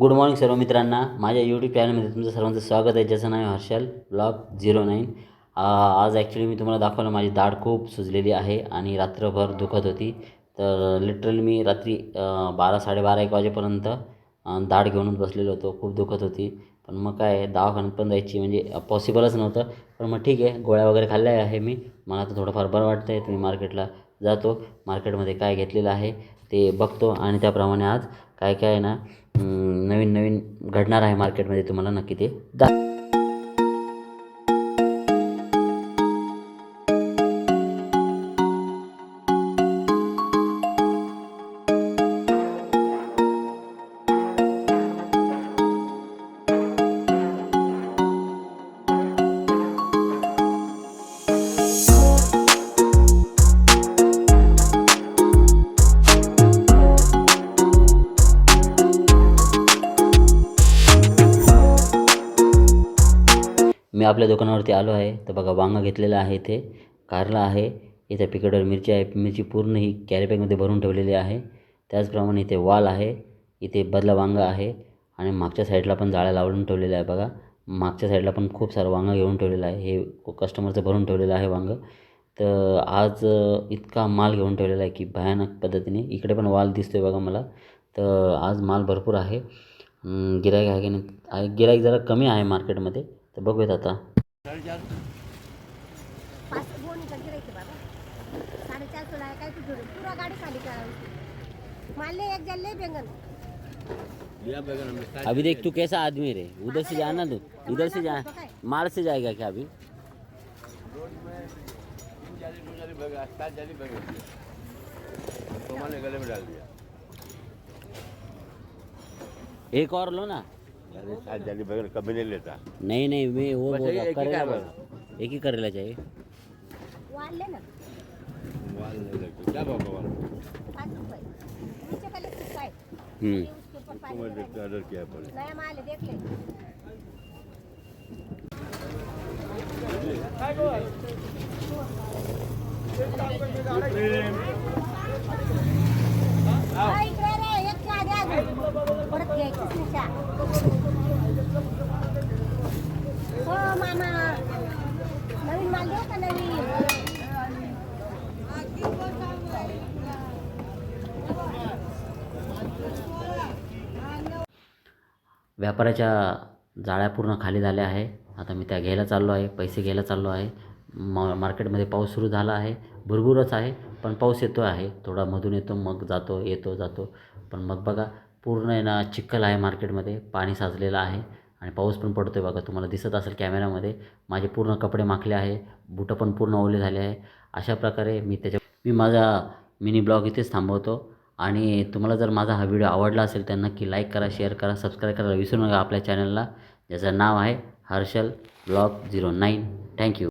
Good morning सर्व मित्रांना. माझ्या यूट्यूब चॅनलमध्ये तुमचं सर्वांचं स्वागत आहे. ज्याचं नाव आहे हर्षल. ब्लॉग झिरो नाईन आज ॲक्च्युली मी तुम्हाला दाखवलं माझी दाढ खूप सुजलेली आहे आणि रात्रभर दुखत होती. तर लिटरली मी रात्री बारा साडेबारा एक वाजेपर्यंत दाढ घेऊनच बसलेलो होतो. खूप दुखत होती. पण मग काय दवाखान्यात पण जायची म्हणजे पॉसिबलच नव्हतं. पण मग ठीक आहे गोळ्या वगैरे खाल्ल्या आहे मी. मला आता थोडंफार बरं वाटतं आहे तुम्ही मार्केटला जातो. मार्केटमध्ये काय घेतलेलं आहे ते बघतो आणि त्याप्रमाणे आज काय काय आहे ना नवीन नवीन घडणार आहे मार्केटमध्ये तुम्हाला नक्की ते दा मी आपल्या दुकानावरती आलो आहे. तर बघा वांगं घेतलेलं आहे इथे. कारला आहे. इथे पिकटवर मिरची आहे. मिरची पूर्ण ही कॅरीबॅगमध्ये भरून ठेवलेली आहे. त्याचप्रमाणे इथे वाल आहे. इथे बदला वांगं आहे. आणि मागच्या साईडला पण जाळ्या लावून ठेवलेल्या आहे बघा. मागच्या साईडला पण खूप सारं वांगं घेऊन ठेवलेलं आहे. हे कस्टमरचं भरून ठेवलेलं आहे वांगं. तर आज इतका माल घेऊन ठेवलेला आहे की भयानक पद्धतीने. इकडे पण वाल आहे बघा मला. तर आज माल भरपूर आहे. गिराईक आहे की नाही? आहे गिराईक जरा कमी आहे मार्केटमध्ये तर बघूयात आता अभी देख तू कैसा आदमी रे। उधर से जाना तू। इधर से जा। मार से जाएगा क्या अभी? एक और लो ना। अरे बगैर कभी नहीं लेता। नहीं नहीं मैं वो बस बोल रहा एक ही करेला काम बोल एक ही करेला चाहिए। वाल ले ना। वाल नहीं लगते क्या भाव का वाल? पाँच रुपए नीचे का लेते साइड। हम्म। उसके ऊपर पानी तुम्हें लगाए। देखते ऑर्डर किया पड़े नया माल है देख ले। व्यापाराच्या जाळ्या पूर्ण खाली झाल्या आहे. आता मी त्या घ्यायला चाललो आहे. पैसे घ्यायला चाललो आहे. म मार्केटमध्ये पाऊस सुरू झाला आहे. भरपूरच आहे पण पाऊस येतो आहे. थोडा मधून येतो मग जातो येतो जातो. पण मग बघा पूर्ण आहे ना चिखल आहे मार्केटमध्ये. पाणी साचलेलं आहे आणि पाऊस पण पडतो आहे बघा. तुम्हाला दिसत असेल कॅमेऱ्यामध्ये माझे पूर्ण कपडे माखले आहे. बुटं पण पूर्ण ओले झाले आहे. अशा प्रकारे मी त्याच्या मी माझा मिनी ब्लॉग इथेच थांबवतो. आणि तुम्हाला जर माझा हा व्हिडिओ आवडला असेल तर नक्की लाईक करा शेअर करा सबस्क्राईब करायला विसरू नका आपल्या चॅनलला ज्याचं नाव आहे Harshal blog zero nine thank you